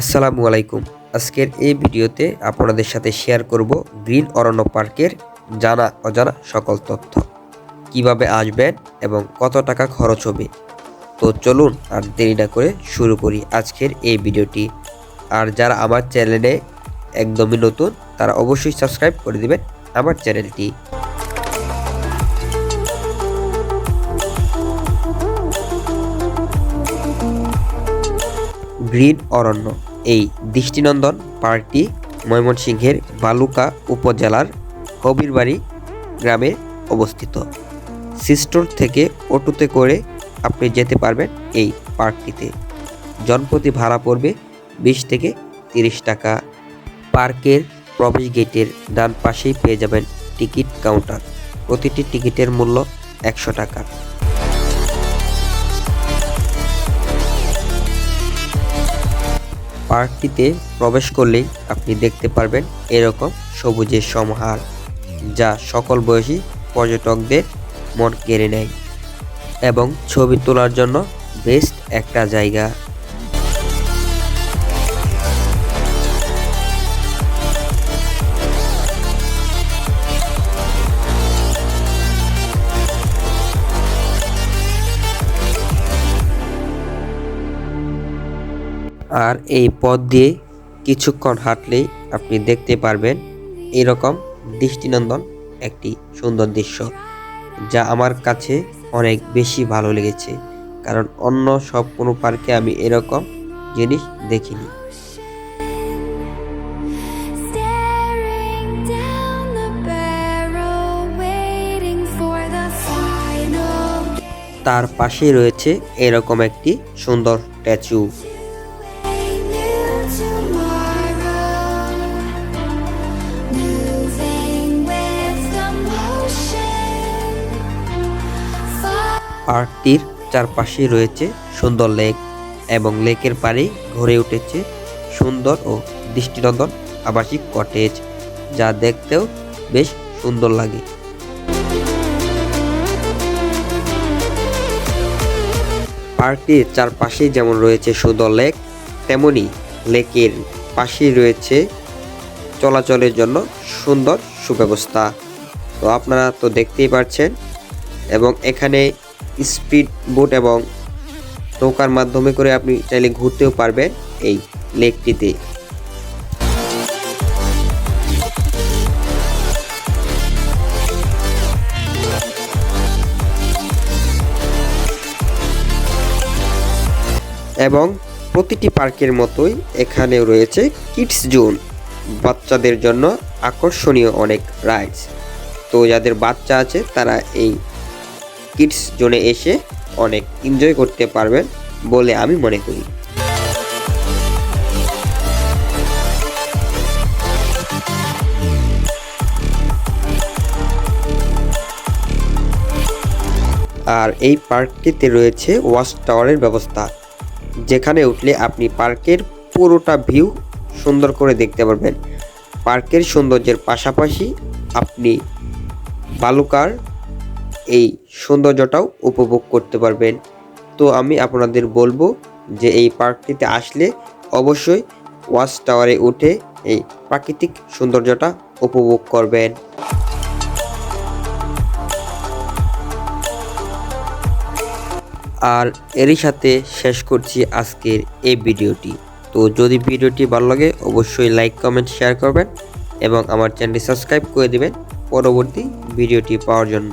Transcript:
আসসালামু আলাইকুম। আজকের এই ভিডিওতে আপনাদের সাথে শেয়ার করব গ্রিন অরণ্য পার্কের জানা অজানা সকল তথ্য। কীভাবে আসবেন এবং কত টাকা খরচ হবে? তো চলুন আর দেরি না করে শুরু করি আজকের এই ভিডিওটি। আর যারা আমার চ্যানেলে একদমই নতুন, তারা অবশ্যই সাবস্ক্রাইব করে দেবেন আমার চ্যানেলটি। গ্রিন অরণ্য এই দৃষ্টিনন্দন পার্কটি ময়মনসিংহের বালুকা উপজেলার হবিরবাড়ি গ্রামে অবস্থিত। সিস্টোর থেকে অটোতে করে আপনি যেতে পারবেন এই পার্কটিতে। জনপ্রতি ভাড়া পড়বে বিশ থেকে তিরিশ টাকা। পার্কের প্রবেশ গেটের ডান পাশেই পেয়ে যাবেন টিকিট কাউন্টার। প্রতিটি টিকিটের মূল্য একশো টাকা। পার্কটিতে প্রবেশ করলেই আপনি দেখতে পারবেন এরকম সবুজের সমাহার, যা সকল বয়সী পর্যটকদের মন কেড়ে নেয় এবং ছবি তোলার জন্য বেস্ট একটা জায়গা। আর এই পথ দিয়ে কিছুক্ষণ হাঁটলেই আপনি দেখতে পারবেন এরকম দৃষ্টিনন্দন একটি সুন্দর দৃশ্য যা আমার কাছে অনেক বেশি ভালো লেগেছে কারণ অন্য সব কোনো পার্কে আমি এরকম জিনিস দেখিনি। তার পাশেই রয়েছে এরকম একটি সুন্দর স্ট্যাচু। পার্কটির চারপাশে রয়েছে সুন্দর লেক এবং লেকের পাড়ে ঘুরে উঠেছে সুন্দর ও দৃষ্টিনন্দন আবাসিক কটেজ, যা দেখতেও বেশ সুন্দর লাগে। পার্কটির চারপাশে যেমন রয়েছে সুন্দর লেক, তেমনি লেকের পাশেই রয়েছে চলাচলের জন্য সুন্দর সুব্যবস্থা। তো আপনারা তো দেখতেই পাচ্ছেন এবং এখানে স্পিড বোট এবং নৌকার মাধ্যমে করে আপনি চাইলে ঘুরতেও পারবেন এই লেকটিতে। এবং প্রতিটি পার্কের মতোই এখানেও রয়েছে কিডস জোন। বাচ্চাদের জন্য আকর্ষণীয় অনেক রাইডস। তো যাদের বাচ্চা আছে তারা এই কিডস জোনে এসে অনেক এনজয় করতে পারবেন বলে আমি মনে করি। আর এই পার্কটিতে রয়েছে ওয়াচ টাওয়ারের ব্যবস্থা, যেখানে উঠলে আপনি পার্কের পুরোটা ভিউ সুন্দর করে দেখতে পারবেন। পার্কের সৌন্দর্যের পাশাপাশি আপনি বালুকার এই সৌন্দর্যটাও উপভোগ করতে পারবেন। তো আমি আপনাদের বলব যে এই পার্কটিতে আসলে অবশ্যই ওয়াচ টাওয়ারে উঠে এই প্রাকৃতিক সৌন্দর্যটা উপভোগ করবেন। আর এরই সাথে শেষ করছি আজকের এই ভিডিওটি। তো যদি ভিডিওটি ভালো লাগে, অবশ্যই লাইক, কমেন্ট, শেয়ার করবেন এবং আমার চ্যানেলটি সাবস্ক্রাইব করে দিবেন পরবর্তী ভিডিওটি পাওয়ার জন্য।